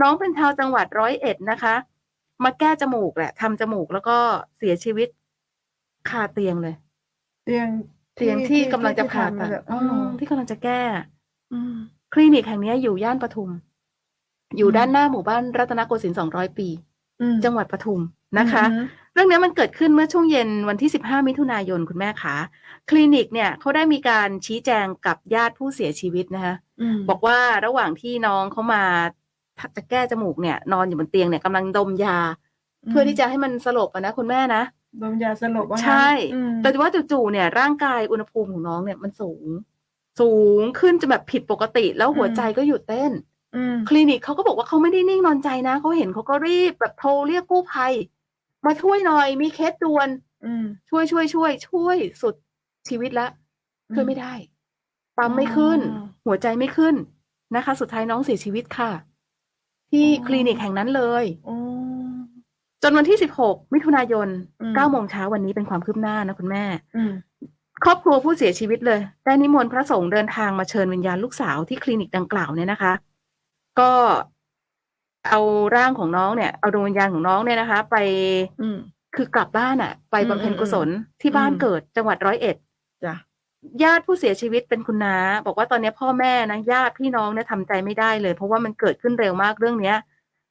น้องเป็นชาวจังหวัดร้อยเอ็ดนะคะ มาแก้จมูกแหละทำจมูกแล้วก็เสียชีวิตคาเตียงเลย เตียงเตียงที่กำลังจะผ่าที่ตัดทำแบบอือ๋อเหรอมที่กำลังจะแก้อืมคลินิกแห่งนี้อยู่ย่านปทุม อยู่อืมด้านหน้าหมู่บ้านรัตนโกสินทร์200ปีอืมจังหวัดปทุมนะคะอืมเรื่องนี้มันเกิดขึ้นเมื่อช่วงเย็นวันที่15มิถุนายนคุณแม่คะคลินิกเนี่ยเขาได้มีการชี้แจงกับญาติผู้เสียชีวิตนะคะมบอกว่าระหว่างที่น้องเขามา จะแก้จมูกเนี่ย นอนอยู่บนเตียงเนี่ยกำลังดมยา เพื่อที่จะให้มันสลบอะนะคุณแม่นะดมยาสลบว่างั้นใช่อืมแต่ว่าจู่ๆเนี่ย ร่างกายอุณหภูมิของน้องเนี่ยมันสูง สูงขึ้นจนแบบผิดปกติ แล้วหัวใจก็หยุดเต้นอืมคลินิกเขาก็บอกว่าเขาไม่ได้นิ่งนอนใจนะเขาเห็นเขาก็รีบแบบโทรเรียกกู้ภัย มาช่วยหน่อยมีเคสด่วนอืมช่วยช่วยช่วย ช่วยสุดชีวิตละอืมช่วยไม่ได้ปั๊มไม่ขึ้นอ๋อหัวใจไม่ขึ้นนะคะ สุดท้ายน้องเสียชีวิตค่ะ ที่อ๋อคลินิกแห่งนั้นเลยอ๋อจนวันที่16มิถุนายนอืม9โมงเช้าวันนี้เป็นความคืบหน้านะคุณแม่อืมครอบครัวผู้เสียชีวิตเลย ได้นิมนต์พระสงฆ์เดินทางมาเชิญวิญญาณลูกสาวที่คลินิกดังกล่าวเนี่ยนะคะ ก็เอาร่างของน้องเนี่ยเอาดวงวิญญาณของน้องเนี่ยนะคะ ไปอืมคือกลับบ้านอะไปบำเพ็ญอืมกุศลที่บ้านอืมเกิดจังหวัดร้อยเอ็ดจ้ะ ญาติผู้เสียชีวิตเป็นคุณน้าบอกว่าตอนนี้พ่อแม่นะญาติพี่น้องเนี่ยทำใจไม่ได้เลย เพราะว่ามันเกิดขึ้นเร็วมากเรื่องเนี้ย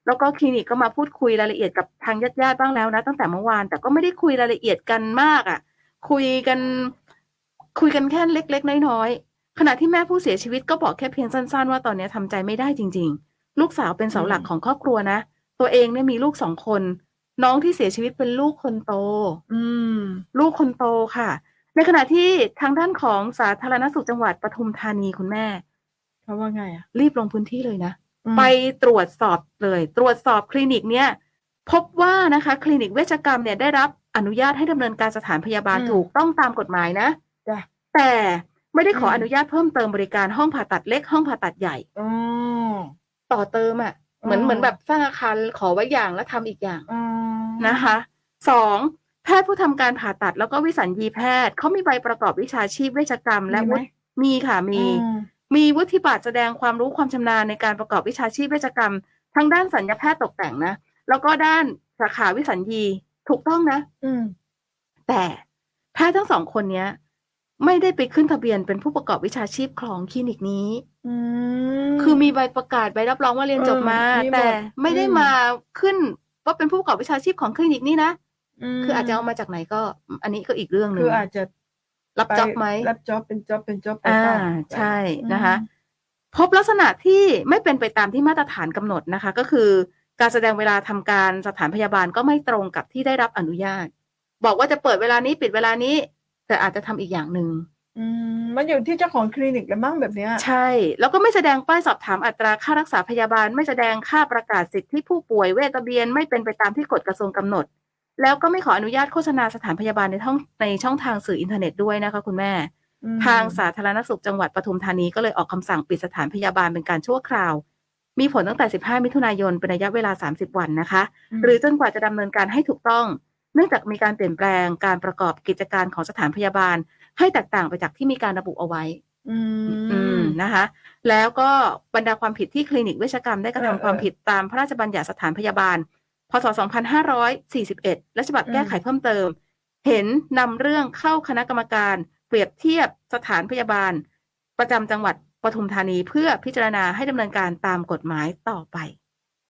แล้วก็คลินิกก็มาพูดคุยรายละเอียดกับทางญาติญาติๆบ้างแล้วนะตั้งแต่เมื่อวาน แต่ก็ไม่ได้คุยรายละเอียดกันมากอะ่ะ คุยกัน คุยกันแค่เล็ก ๆ น้อยๆขณะที่แม่ผู้เสียชีวิตก็บอกแค่เพียงสั้น ๆ ว่าตอนนี้ทำใจไม่ได้จริง ๆ ลูกสาวเป็นเสาหลักของครอบครัวนะตัวเองเนี่ยมีลูกสองคน น้องที่เสียชีวิตเป็นลูกคนโต อืม ลูกคนโตค่ะ ในขณะที่ทางด้านของสาธารณสุขจังหวัดปทุมธานีคุณแม่เขาว่าไงอะรีบลงพื้นที่เลยนะอืมไปตรวจสอบเลย ตรวจสอบคลินิกเนี่ย พบว่านะคะ คลินิกเวชกรรมเนี่ยได้รับอนุญาตให้ดำเนินการสถานพยาบาลอืมถูกต้องตามกฎหมายนะจ้ะแต่ไม่ได้ขออืมอนุญาตเพิ่มเติมบริการห้องผ่าตัดเล็กห้องผ่าตัดใหญ่อ๋อต่อเติมอะ่ะ เหมือนอ๋อเหมือนแบบสร้างอาคารขอไว้อย่างแล้วทำอีกอย่างอ๋อนะคะสอง แพทย์ผู้ทำการผ่าตัดแล้วก็วิสัญญีแพทย์เขามีใบประกอบวิชาชีพเวชกรรม และมีไหมวุฒิมีค่ะมีอืมมีวุฒิบัตรแสดงความรู้ความชำนาญในการประกอบวิชาชีพเวชกรรม ทั้งด้านสัญญาแพทย์ตกแต่งนะ แล้วก็ด้านสาขาวิสัญญีถูกต้องนะ อืมแต่แพทย์ทั้งสองคนเนี้ย ไม่ได้ไปขึ้นทะเบียนเป็นผู้ประกอบวิชาชีพของคลินิกนี้อืมคือมีใบประกาศใบรับรองว่าเรียนจบมาเออมีหมดแต่ไม่ได้อืมมาขึ้นว่าเป็นผู้ประกอบวิชาชีพของคลินิกนี้นะม คืออาจจะเอามาจากไหนก็ อันนี้ก็อีกเรื่องหนึ่คืงออาจจะรับจ็อบไหมรับจ็อบเป็นจ็อบเป็นจ็อบไปอ่าเปล่ใช่อืมนะคะ พบลักษณะที่ไม่เป็นไปตามที่มาตรฐานกำหนดนะคะ ก็คือการแสดงเวลาทำการสถานพยาบาลก็ไม่ตรงกับที่ได้รับอนุญาต บอกว่าจะเปิดเวลานี้ปิดเวลานี้ แต่อาจจะทำอีกอย่างหนึ่งอืมมันอยู่ที่เจ้าของคลินิกแล้วมั้งแบบเนี้ยใช่ แล้วก็ไม่แสดงป้ายสอบถามอัตราค่ารักษาพยาบาล ไม่แสดงค่าประกาศสิทธิผู้ป่วยเวทระเบียน ไม่เป็นไปตามที่กฎกระทรวงกำหนด แล้วก็ไม่ขออนุญาตโฆษณาสถานพยาบาลในช่องในช่องทางสื่ออินเทอร์เน็ตด้วยนะคะคุณแม่อืมทางสาธารณสุขจังหวัดปทุมธานีก็เลยออกคำสั่งปิดสถานพยาบาลเป็นการชั่วคราว มีผลตั้งแต่ 15 มิถุนายนเป็นระยะเวลา 30 วันนะคะมหรือจนกว่าจะดำเนินการให้ถูกต้อง เนื่องจากมีการเปลี่ยนแปลงการประกอบกิจการของสถานพยาบาล ให้แตกต่างไปจากที่มีการระบุเอาไว้อือืมมนะคะ แล้วก็บรรดาความผิดที่คลินิกเวชกรรมได้กระทำเออความผิดตามพระราชบัญญัติสถานพยาบาล พศ 2541 และฉบับแก้ไขเพิ่มเติม เห็นนำเรื่องเข้าคณะกรรมการ เปรียบเทียบสถานพยาบาล ประจำจังหวัดปทุมธานีเพื่อพิจารณาให้ดำเนินการตามกฎหมายต่อไป